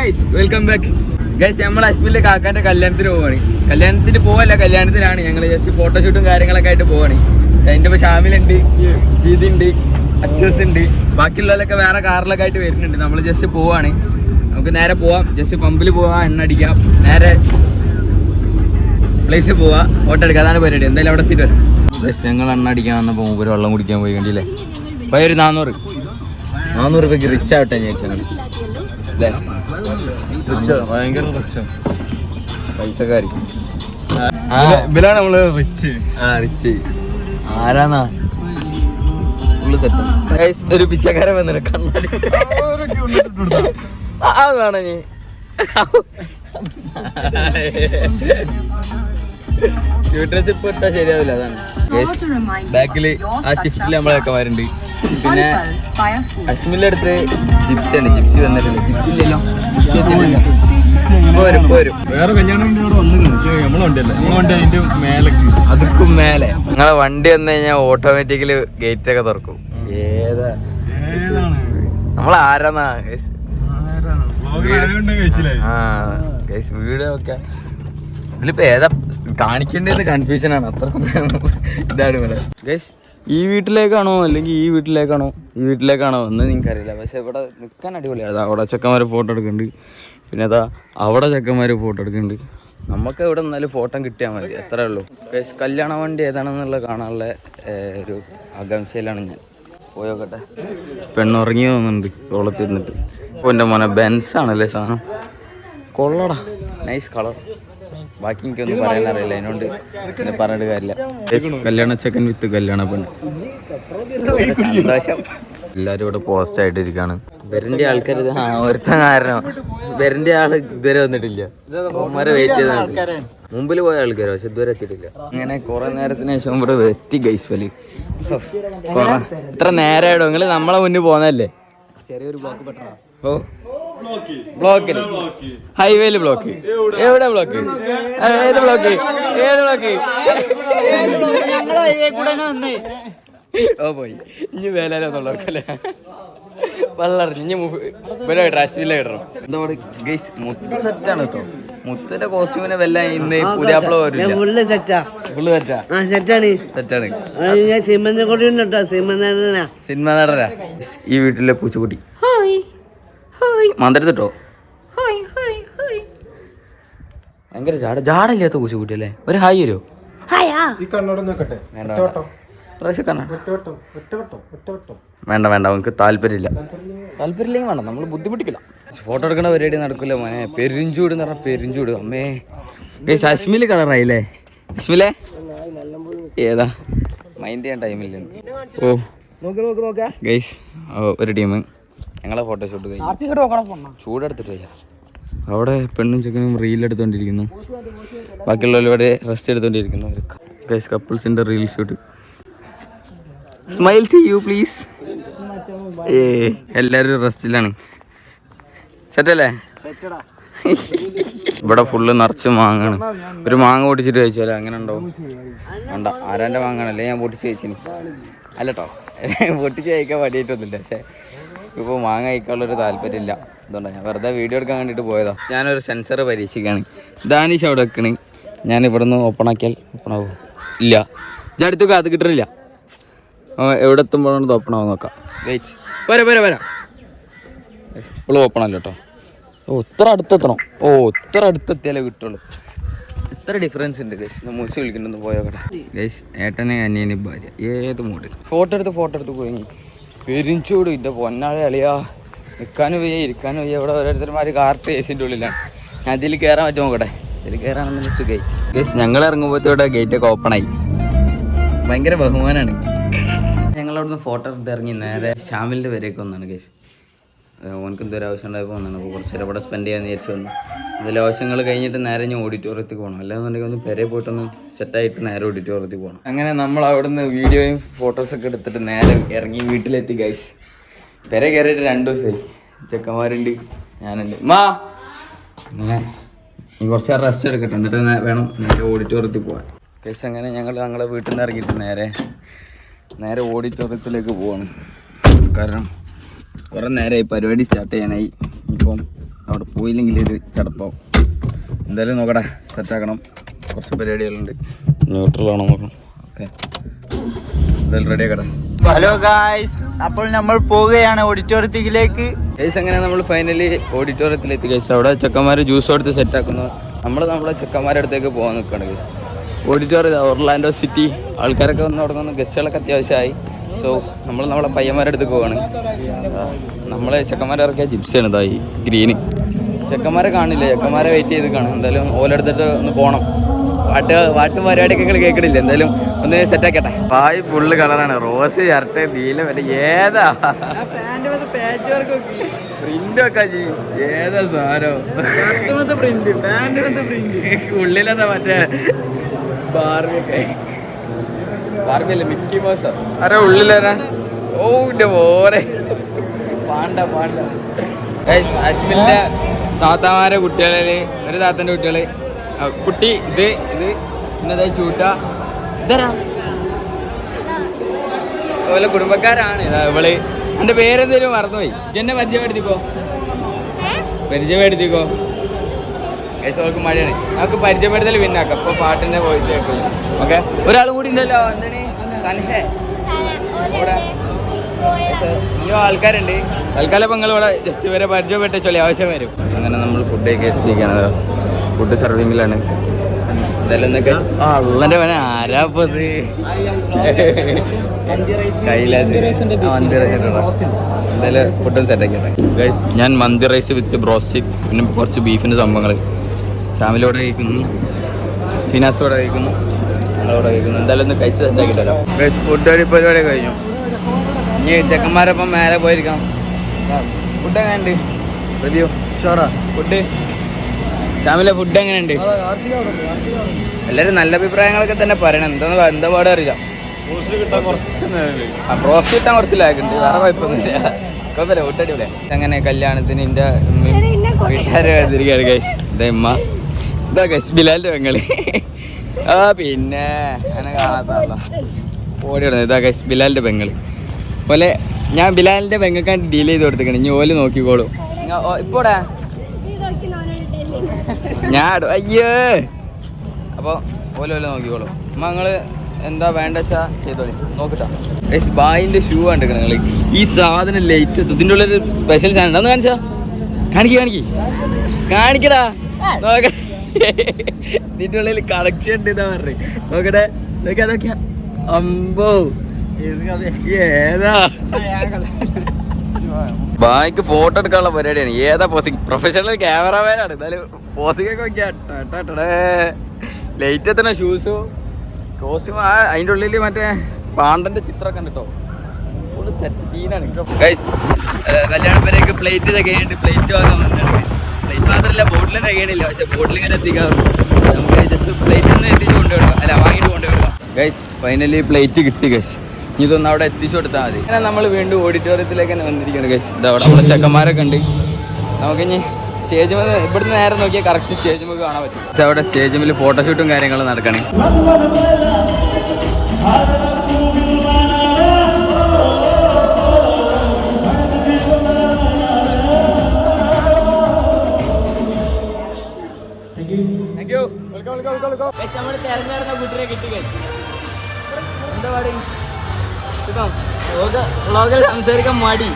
Guys welcome back guys നമ്മൾ അശ്വിന്റെ കാക്കാന്റെ കല്യാണത്തിന് പോവാണ്. കല്യാണത്തിന് പോവല്ല കല്യാണത്തിനാണ്. ഞങ്ങൾ ജസ്റ്റ് ഫോട്ടോഷൂട്ടും കാര്യങ്ങളൊക്കെ ആയിട്ട് പോവാണ്. അതിന്റെ ഇപ്പോൾ ഷാമിലുണ്ട് ജീതി ഉണ്ട് അച്ചൂസ് ഉണ്ട് ബാക്കിയുള്ളവരൊക്കെ വേറെ കാറിലൊക്കെ ആയിട്ട് വരുന്നുണ്ട്. നമ്മൾ ജസ്റ്റ് പോവാണ്. നമുക്ക് നേരെ പോവാം. ജസ്റ്റ് പമ്പിൽ പോവാം എണ്ണ അടിക്കാം. നേരെ പ്ലേസിൽ പോവാം. ഫോട്ടോ എടുക്കാം. അതാണ് പരിപാടി. എന്തായാലും അവിടെ എത്തിയിട്ട് വരാം. ഞങ്ങൾ എണ്ണ അടിക്കാൻ വന്നപ്പോൾ മുമ്പ് വെള്ളം കുടിക്കാൻ പോയി കണ്ടില്ലേ? അപ്പോൾ ഒരു നാന്നൂറ്. നാന്നൂറ് റിച്ച് ആവട്ടെ ഞാൻ അല്ലേ ഭയങ്കര റിച്ച്. പൈസക്കാരി. ഇവരാണ് നമ്മൾ റിച്ച്. ആ റിച്ച്. ആരാന്നാ? ഒരു പിച്ചക്കാരൻ വന്നിട്ട് കണ്ണാടി. ആ, അത് വേണം യൂട്രസിപ്പ് ഇട്ടാ ശരിയാവില്ല അതാണ്. ബാക്കിൽ ആ ഷിഫ്റ്റിൽ നമ്മളെ ചെക്കന്മാരുണ്ട് പിന്നെ അശ്മിന്റെ അടുത്ത് ജിപ്സി ഉണ്ട് ജിപ്സി വന്നിട്ടുണ്ട്. ജിപ്സി ഇല്ലല്ലോ. വരും വരും. വേറെ കല്യാണം അതുക്കും മേലെ. നിങ്ങളെ വണ്ടി വന്നു കഴിഞ്ഞാൽ ഓട്ടോമാറ്റിക്കലി ഗേറ്റ് ഒക്കെ തുറക്കും. ഏതാ? നമ്മൾ ആരാന്നാ. ആ വീട് ഒക്കെ ഇതിലിപ്പോ ഏതാ കാണിക്കേണ്ടത്? കൺഫ്യൂഷൻ ആണ്. അത്ര ഇതാണ് ഇവിടെ. ഈ വീട്ടിലേക്കാണോ അല്ലെങ്കിൽ ഈ വീട്ടിലേക്കാണോ? ഈ വീട്ടിലേക്കാണോ? എന്ന് നിങ്ങൾക്കറിയില്ല പക്ഷെ ഇവിടെ നിൽക്കാൻ അടിപൊളിയാണ്. അവിടെ ചെക്കന്മാർ ഫോട്ടോ എടുക്കുന്നുണ്ട്. പിന്നെ അതാ അവിടെ ചെക്കന്മാർ ഫോട്ടോ എടുക്കുന്നുണ്ട്. നമുക്ക് ഇവിടെ നിന്നാലും ഫോട്ടോ കിട്ടിയാൽ മതി. അത്രേ ഉള്ളൂ. കല്യാണ വണ്ടി ഏതാണെന്നുള്ള കാണാനുള്ള ഒരു ആകാംക്ഷയിലാണ് ഞാൻ. പോയോക്കട്ടെ. പെണ്ണുറങ്ങി തോന്നുന്നുണ്ട് തോളത്തിരുന്നിട്ട് എന്റെ മോനെ ബെൻസ് ആണല്ലേ സാധനം? കൊള്ളടാ. നൈസ് കളർ ബാക്കി എനിക്കൊന്നും പറയാൻ അറിയില്ല അതിനോണ്ട് പിന്നെ പറഞ്ഞിട്ട് കാര്യമില്ല. കല്യാണ ചെക്കൻ വിത്ത് കല്യാണ പെണ്ണ്. സന്തോഷം. ഇവിടെ പോസ്റ്റ് ആയിട്ടിരിക്കാണ്. വരന്റെ ആൾക്കാർ ഇത് ആ ഒരുത്ത കാരണം. വരന്റെ ആൾ ഇതുവരെ വന്നിട്ടില്ല. അവന്മാരെ വെയിറ്റ് ചെയ്താണ് മുമ്പിൽ പോയ ആൾക്കാരോ പക്ഷെ ഇതുവരെ എത്തിയിട്ടില്ല. അങ്ങനെ കുറെ നേരത്തിന് ശേഷം ഇവിടെ എത്തി ഗൈസ് വലി. ഇത്ര നേരമായിടോ നിങ്ങൾ നമ്മളെ മുന്നിൽ പോന്നല്ലേ ചെറിയൊരു ബ്ലോക്ക് പെട്ടോ ഓ. ബ്ലോക്കിൽ ഹൈവേയിൽ ബ്ലോക്ക് എവിടെ? ബ്ലോക്ക് ഏത് ബ്ലോക്ക് ഏത് ബ്ലോക്ക് ഓ പോയി. ഇനി വേലാലെന്നുള്ളവർക്കല്ലേ വെള്ളറിഞ്ഞ് ഇനി ഇവരെ ട്രാഷ്മില്ല ഇടണം. എന്താ ഗൈസ് മുത്തു സെറ്റാണ് കേട്ടോ മുത്തിന്റെ കോസ്റ്റ്യൂമിനെ വല്ല ഇന്ന് പുതിയ ഫുള്ള് സെറ്റാ ഫുള്ള് സെറ്റാ ആ. സെറ്റാണ് സെറ്റാണ് സിനിമ നടരാ ഈ വീട്ടിലെ പൂച്ചക്കുട്ടി. Hi hi. മന്ദരത്തിട്ടോ hi hi hi. ഭയങ്കര ജാട ജാടയില്ലാത്ത പൂച്ചക്കുട്ടി അല്ലേ ഒരു ഹായ് വരുമോ ഈ കണ്ണോട് നോക്കട്ടെ. വേണ്ട വേണ്ട. വേണ്ട അവനക്ക് താല്പര്യമില്ല. താല്പര്യമില്ലെങ്കിൽ വേണ്ട നമ്മൾ ബുദ്ധിമുട്ടിക്കില്ല. ഫോട്ടോ എടുക്കണ പരിപാടി നടക്കില്ല മോനെ. പെരിഞ്ചൂട് എന്ന് പറഞ്ഞാൽ പെരിഞ്ചൂട്. അമ്മേ. അശ്മിൽ കളറായില്ലേ? അശ്മിലെ ഏതാ? മൈൻഡ് ചെയ്യാൻ ടൈമില്ല ഓ. നോക്ക് നോക്ക് നോക്ക. ഗൈസ് ഒരു ടീം. ഞങ്ങളെ ഫോട്ടോഷൂട്ട് കഴിഞ്ഞു. ചൂടെടുത്തിട്ട് അവിടെ പെണ്ണും ചെക്കനും റീൽ എടുത്തോണ്ടിരിക്കുന്നു. ബാക്കിയുള്ളവരുടെ റെസ്റ്റ് എടുത്തോണ്ടിരിക്കുന്നു. ഗൈസ് കപ്പിൾസിന്റെ റീൽ ഷൂട്ട് സ്മൈൽ ചെയ്യൂ പ്ലീസ് ഏ എല്ലാരും റെസ്റ്റിലാണ് സെറ്റല്ലേ ഇവിടെ ഫുള്ള് നിറച്ച് മാങ്ങാണ്. ഒരു മാങ്ങ പൊട്ടിച്ചിട്ട് കഴിച്ചാലോ? അങ്ങനെ ഉണ്ടാവും വേണ്ട ആരാന്റെ മാങ്ങാണല്ലേ ഞാൻ പൊട്ടിച്ച് കഴിച്ചിന്. അല്ലട്ടോ പൊട്ടിച്ച് കഴിക്കാൻ വടിയിട്ടൊന്നുമില്ല പക്ഷേ ഇപ്പോൾ മാങ്ങ കഴിക്കാനുള്ളൊരു താല്പര്യമില്ല. അതുകൊണ്ടാണ് ഞാൻ വെറുതെ വീഡിയോ എടുക്കാൻ വേണ്ടിയിട്ട് പോയതാ. ഞാനൊരു സെൻസർ പരീക്ഷിക്കുകയാണ്. ദാനിഷ് അവിടെ വെക്കണ്. ഞാൻ ഇവിടെ നിന്ന് ഓപ്പൺ ആക്കിയാൽ ഓപ്പൺ ആവും. ഇല്ല. ഞാൻ അടുത്തൊക്കെ അത് കിട്ടണില്ല. എവിടെ എത്തുമ്പോഴാണ് ഇത് ഓപ്പൺ ആവും നോക്കാം. വരാം വരാം വരാം. ഇപ്പോൾ ഓപ്പൺ അല്ല കേട്ടോ ഓ ഇത്ര അടുത്തെത്തണം ഓ ഇത്ര അടുത്തെത്തിയാലേ കിട്ടുള്ളൂ. ഇത്ര ഡിഫറൻസ് ഉണ്ട് ഗൈസ് മൂസി വിളിക്കണ്ടെന്ന് പോയോക്കട്ടെ. ഗൈസ് ഏട്ടനെ അനിയനെ ഭാര്യ. ഏത് മൂഡ് ഫോട്ടോ എടുത്ത് ഫോട്ടോ എടുത്ത് പോയി. പെരിഞ്ചൂട്. ഇന്റെ പൊന്നാളെ അളിയാ. നിൽക്കാനും വയ്യ ഇരിക്കാനും വയ്യ. ഇവിടെ ഓരോരുത്തർമാർ കാർട്ട് ഏസിന്റെ ഉള്ളിലാണ് ഞാൻ ഇതിൽ കയറാൻ പറ്റും നോക്കട്ടെ? ഇതിൽ കയറാണെന്നുള്ള സുഖമായി ഗേസ് ഞങ്ങൾ ഇറങ്ങുമ്പോഴത്തോടെ ഗേറ്റൊക്കെ ഓപ്പൺ ആയി. ഭയങ്കര ബഹുമാനാണ്. ഞങ്ങളവിടുന്ന് ഫോട്ടോ എടുത്ത് ഇറങ്ങി നേരെ ഷാമിലിന്റെ വരെയൊക്കെ ഒന്നാണ് കേസ് ഓനക്ക് എന്തൊരു ആവശ്യം ഉണ്ടായപ്പോൾ വന്നാണ്. അപ്പോൾ കുറച്ച് നേരം അവിടെ സ്പെൻഡ് ചെയ്യാമെന്ന് വിചാരിച്ചു വന്നു. അതിലെ ആവശ്യങ്ങൾ കഴിഞ്ഞിട്ട് നേരെ ഞാൻ ഓഡിറ്റോറിയത്തിൽ പോകണം അല്ലാന്നുണ്ടെങ്കിൽ ഒന്ന് പെരെ പോയിട്ടൊന്ന് സെറ്റായിട്ട് നേരെ ഓഡിറ്റോറിയത്തിൽ പോകണം അങ്ങനെ നമ്മൾ അവിടുന്ന് വീഡിയോയും ഫോട്ടോസ് ഒക്കെ എടുത്തിട്ട് നേരെ ഇറങ്ങി വീട്ടിലെത്തി ഗൈസ് പെരെ കയറിയിട്ട് രണ്ട് ദിവസമായി ചെക്കന്മാരുണ്ട് ഞാനുണ്ട്. മാ! അങ്ങനെ ഇനി കുറച്ച് റെസ്റ്റ് എടുക്കട്ടെ. എന്നിട്ട് വേണം നേരെ ഓഡിറ്റോറിയത്തിൽ പോകാൻ കേസ് അങ്ങനെ ഞങ്ങൾ ഞങ്ങളെ വീട്ടിൽ നിന്ന് ഇറങ്ങിയിട്ട് നേരെ നേരെ ഓഡിറ്റോറിയത്തിലേക്ക് പോവാണ്. കാരണം കുറേ നേരമായി പരിപാടി സ്റ്റാർട്ട് ചെയ്യാനായി. ഇപ്പം അവിടെ പോയില്ലെങ്കിൽ ഇത് ചടപ്പാവും. എന്തായാലും നോക്കട്ടെ സെറ്റാക്കണം കുറച്ച് പരിപാടികളുണ്ട്. ന്യൂട്രലാണോ നോക്കണം. ഓക്കെ. എന്തായാലും റെഡി ആക്കട്ടെ ഹലോ ഗായ്സ് അപ്പോൾ നമ്മൾ പോവുകയാണ് ഓഡിറ്റോറിയത്തിലേക്ക് ഗൈസ് അങ്ങനെ നമ്മൾ ഫൈനലി ഓഡിറ്റോറിയത്തിൽ എത്തി കേസ് അവിടെ ചെക്കന്മാർ ജ്യൂസ് കൊടുത്ത് സെറ്റാക്കുന്നു നമ്മൾ നമ്മളെ ചെക്കന്മാരുടെ അടുത്തേക്ക് പോകാൻ നിൽക്കുകയാണ് ഗൈസ് ഓഡിറ്റോറിയം ഓർലാൻഡോ സിറ്റി ആൾക്കാരൊക്കെ വന്ന് അവിടെ നിന്ന് ഗസ്റ്റുകളൊക്കെ അത്യാവശ്യമായി. സോ നമ്മൾ നമ്മളെ പയ്യന്മാരുടെ അടുത്ത് പോവാണ് നമ്മളെ ചെക്കന്മാരെ ഇറക്കിയ ജിപ്സിയാണ് ഇതായി ഗ്രീന്. ചെക്കന്മാരെ കാണില്ല? ചെക്കന്മാരെ വെയിറ്റ് ചെയ്ത് കാണും. എന്തായാലും ഓലെടുത്തിട്ട് ഒന്ന് പോകണം പാട്ട് പാട്ട് പരിപാടിയൊക്കെ നിങ്ങൾ കേൾക്കണില്ല എന്തായാലും ഒന്ന് സെറ്റാക്കട്ടെ പായ് ഫുള്ള് കളറാണ് റോസ് ചരട്ടെ നീല മറ്റേ ഏതാ? പ്രിന്റ് ഒക്കെ ചെയ്യും. ഏതാ സാധനം? ഉള്ളിലെന്താ മറ്റേ? ബാർബിയൊക്കെ ബാർബി അല്ലേ മിക്കി മൗസോ. അരെ ഉള്ളിലേരാ ഓ ഇന്റെ പോരെ പാണ്ട പാണ്ട. അശ്മിന്റെ താത്താമാരെ കുട്ടികളിൽ ഒരു താത്തന്റെ കുട്ടികൾ. കുട്ടി ഇത് ഇത് ഇന്നത്തെ ചൂട്ട. ഇതരാ? അതുപോലെ കുടുംബക്കാരാണ്. ഇവൾ. എന്റെ പേരെന്തേലും മറന്നുപോയി. ഇജന്നെ പരിചയപ്പെടുത്തിക്കോ. പരിചയപ്പെടുത്തിക്കോ. കേശവർക്ക് മഴയാണ് നമുക്ക് പരിചയപ്പെടുത്തൽ പിന്നാക്കാം. അപ്പൊ പാട്ടിന്റെ വോയിസ് കേൾക്കില്ല ഓക്കെ ഒരാളും കൂടി ഉണ്ടല്ലോ. എന്താണ്? ആൾക്കാരുണ്ട്? തൽക്കാലം ഇപ്പം നിങ്ങളിവിടെ ജസ്റ്റ് വരെ പരിചയപ്പെട്ട ചൊല്ലി ആവശ്യം വരും. അങ്ങനെ നമ്മൾ ഫുഡ് എത്തിക്കുകയാണ് ഫുഡ് സർവിങ്ങിലാണ് അള്ളന്റെ കൈലാസ് റൈസ് ഫുഡും സെറ്റ് ആക്കിട്ടെ ഗൈസ് ഞാൻ മന്തി റൈസ് വിത്ത് ബ്രോസ്റ്റ് പിന്നെ കുറച്ച് ബീഫിന്റെ സംഭവങ്ങൾ ഫാമിലിയോടെ കഴിക്കുന്നു. ഫിനാസോടെ കഴിക്കുന്നു. ഞങ്ങളോടെ കഴിക്കുന്നു. എന്തായാലും ഒന്ന് കഴിച്ച് സെറ്റാക്കി തരാം ഫുഡ് ഒരു പരിപാടി കഴിഞ്ഞു. ഇനി ചെക്കന്മാരൊപ്പം മേലെ പോയിരിക്കാം. ഫുഡ് എങ്ങനെയുണ്ട്? റിവ്യൂ ഷോറാ ഫുഡ് ഫാമിലി ഫുഡ് എങ്ങനെയുണ്ട്? എല്ലാവരും നല്ല അഭിപ്രായങ്ങളൊക്കെ തന്നെ പറയണം. എന്താ എന്താ പാടെ അറിയില്ല. റോസ്റ്റ് കിട്ടാൻ കുറച്ച് ലാഗുണ്ട് വേറെ കുഴപ്പമൊന്നുമില്ല. കുഴപ്പമില്ല അങ്ങനെ കല്യാണത്തിന് എന്റെ വീട്ടുകാരെ വന്നിരിക്കുകയാണ് ഇതാ ഉമ്മ ഇതാ ഗൈസ് ബിലാലിന്റെ പെങ്ങൾ. ആ പിന്നെ അങ്ങനെ കാണാത്താണല്ലോ ഓടിയിടുന്നത് ഇതാ ഗൈസ് ബിലാലിന്റെ പെങ്ങൾ. പോലെ ഞാൻ ബിലാലിന്റെ പെങ്ങൾക്കാണ് ഡീൽ ചെയ്ത് കൊടുത്തേക്കണ് ഇനി ഓൽ നോക്കിക്കോളൂ. ഇപ്പോടെ ഞാൻ അയ്യേ. അപ്പോൾ ഓല ഓല നോക്കിക്കോളൂ. അമ്മ നിങ്ങൾ എന്താ വേണ്ട വെച്ചാ ചെയ്തോളി. നോക്കട്ടാ. ഗൈസ് ബായിന്റെ ഷൂ കണ്ടിരിക്കണം നിങ്ങൾ ഈ സാധനം ലൈറ്റ് ഇതിന്റെ ഉള്ളിൽ സ്പെഷ്യൽ സാധനം ഒന്ന് കാണിച്ചാ. കാണിക്ക് കാണിക്ക്. കാണിക്കടാ. നോക്കട്ടെ ഇതിന്റെ ഉള്ളിൽ കണക്ഷൻ ഉണ്ട് ഇതാ പറഞ്ഞു. നോക്കട്ടെ നോക്കിയാ നോക്കിയാ. അമ്പോ. ഏതാ? ബായിക്ക് ഫോട്ടോ എടുക്കാനുള്ള പരിപാടിയാണ്. ഏതാ പോസിങ് പ്രൊഫഷണൽ ക്യാമറമാനാണ് എന്നാലും പോസിംഗ് ഒക്കെ വെക്കാം ലൈറ്റ് എത്തണ ഷൂസും കോസ്റ്റ്യൂം അതിന്റെ ഉള്ളിൽ മറ്റേ പാണ്ഡന്റെ ചിത്രമൊക്കെ ഉണ്ട് കേട്ടോ. ഫുള്ള് സെറ്റ് സീനാണ് ഗൈസ് വരെയൊക്കെ പ്ലേറ്റ് ഇതൊക്കെ പ്ലേറ്റ് വാങ്ങാൻ വന്നിട്ടുണ്ട് പ്ലേറ്റ് മാത്രമല്ല ബോട്ടിലും തികയണില്ല. പക്ഷെ ബോട്ടിൽ ഇങ്ങനെ എത്തിക്കാറുള്ളൂ നമുക്ക് ജസ്റ്റ് പ്ലേറ്റ് ഒന്ന് എത്തിച്ചു കൊണ്ടുവരണം അല്ല വാങ്ങിയിട്ട് കൊണ്ടുവരണം ഗൈസ് ഫൈനലി പ്ലേറ്റ് കിട്ടി ഗൈസ് ഇനി ഇതൊന്നും അവിടെ എത്തിച്ചു കൊടുത്താൽ മതി. അങ്ങനെ നമ്മൾ വീണ്ടും ഓഡിറ്റോറിയത്തിലേക്ക് തന്നെ വന്നിരിക്കുകയാണ് ഗൈസ് ഇത് അവിടെ നമ്മുടെ ചെക്കന്മാരൊക്കെ ഉണ്ട്. നമുക്കിനി സ്റ്റേജ് ഇവിടുന്ന് നേരെ നോക്കിയാൽ കറക്റ്റ് സ്റ്റേജ് നമുക്ക് കാണാൻ പറ്റും. അവിടെ മുതൽ ഫോട്ടോഷൂട്ടും കാര്യങ്ങളും നടക്കണേ. നമ്മൾ തെരഞ്ഞെടുത്ത കുട്ടിയെ കിട്ടി എന്താ പാടി? സുഖം. വ്ളോഗിൽ സംസാരിക്കാൻ മടി.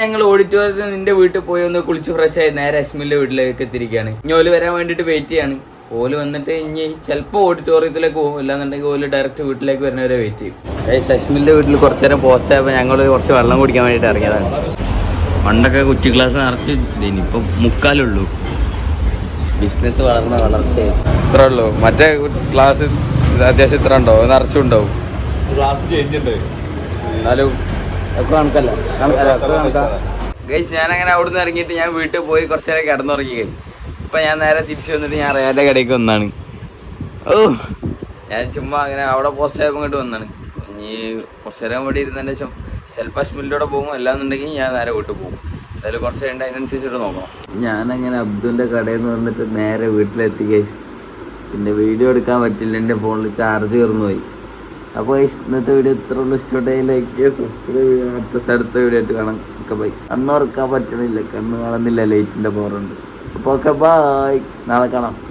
ഞങ്ങൾ ഓഡിറ്റോറിയത്തിൽ നിന്റെ വീട്ടിൽ പോയി ഒന്ന് കുളിച്ച് ഫ്രഷ് ആയി നേരെ അശ്മിന്റെ വീട്ടിലേക്ക് എത്തിയിരിക്കുകയാണ്. ഇനി ഓൽ വരാൻ വേണ്ടിട്ട് വെയിറ്റ് ചെയ്യാണ്. ഓൽ വന്നിട്ട് ഇനി ചിലപ്പോൾ ഓഡിറ്റോറിയത്തിലേക്ക് പോകും. ഇല്ലാന്നുണ്ടെങ്കിൽ ഓൽ ഡയറക്റ്റ് വീട്ടിലേക്ക് വരുന്നവരെ വെയിറ്റ് ചെയ്യും. അശ്മിന്റെ വീട്ടിൽ കുറച്ച് നേരം പോസ്റ്റ് ആയപ്പോൾ ഞങ്ങൾ കുറച്ച് വെള്ളം കുടിക്കാൻ വേണ്ടിയിട്ട് ഇറങ്ങിയതാണ്. പണ്ടൊക്കെ കുറ്റി ഗ്ലാസ് നിറച്ച് ഇനിയിപ്പം മുക്കാലുള്ളൂ ബിസിനസ് വളർന്ന വളർച്ച ഇത്ര ഉള്ളൂ. മറ്റേ ക്ലാസ് അത്യാവശ്യം ഇത്ര ഉണ്ടാവും. നിറച്ചുണ്ടാവും ക്ലാസ് ചേഞ്ച് ഉണ്ട്. എന്നാലും ഒക്കെ കണക്കല്ല? ഗൈസ് ഞാൻ അങ്ങനെ അവിടുന്ന് ഇറങ്ങിയിട്ട് ഞാൻ വീട്ടിൽ പോയി കുറച്ച് നേരം കിടന്നുറങ്ങി ഗൈസ് ഇപ്പൊ ഞാൻ നേരെ തിരിച്ചു വന്നിട്ട് ഞാൻ റേന്റെ കടയ്ക്ക് വന്നാണ്. ഓ ഞാൻ ചുമ്മാ അങ്ങനെ അവിടെ പോസ്റ്റ് ആയപ്പോൾ ഇങ്ങോട്ട് വന്നാണ്. ഇനി കുറച്ച് നേരം ഇവിടെ ഇരുന്നതിന്റെ ശേഷം ചിലപ്പോൾ അശ്മിലിലൂടെ പോകും അല്ലാന്നുണ്ടെങ്കിൽ ഞാൻ നേരെ വീട്ടിൽ പോകും. എന്തായാലും കുറച്ച് കഴിഞ്ഞിട്ട് അതിനനുസരിച്ചിട്ട് നോക്കണം. ഞാനങ്ങനെ അബ്ദുന്റെ കടയിൽ നിന്ന് വന്നിട്ട് നേരെ വീട്ടിലെത്തി കേസ് പിന്നെ വീഡിയോ എടുക്കാൻ പറ്റില്ല എന്റെ ഫോണിൽ ചാർജ് തീർന്നു പോയി അപ്പോൾ ഇന്നത്തെ വീഡിയോ ഇത്ര ഉള്ളൂ. ലൈക്ക് ചെയ്യുക സബ്സ്ക്രൈബ് ചെയ്യുക. അടുത്ത അടുത്ത വീഡിയോ ആയിട്ട് കാണാം. ഒക്കെ ബൈ കണ്ണ് ഉറക്കാൻ പറ്റണില്ല. കണ്ണ് കാണുന്നില്ല ലൈറ്റിന്റെ പവറുണ്ട് അപ്പോൾ ഓക്കെ ബായ് നാളെ കാണാം.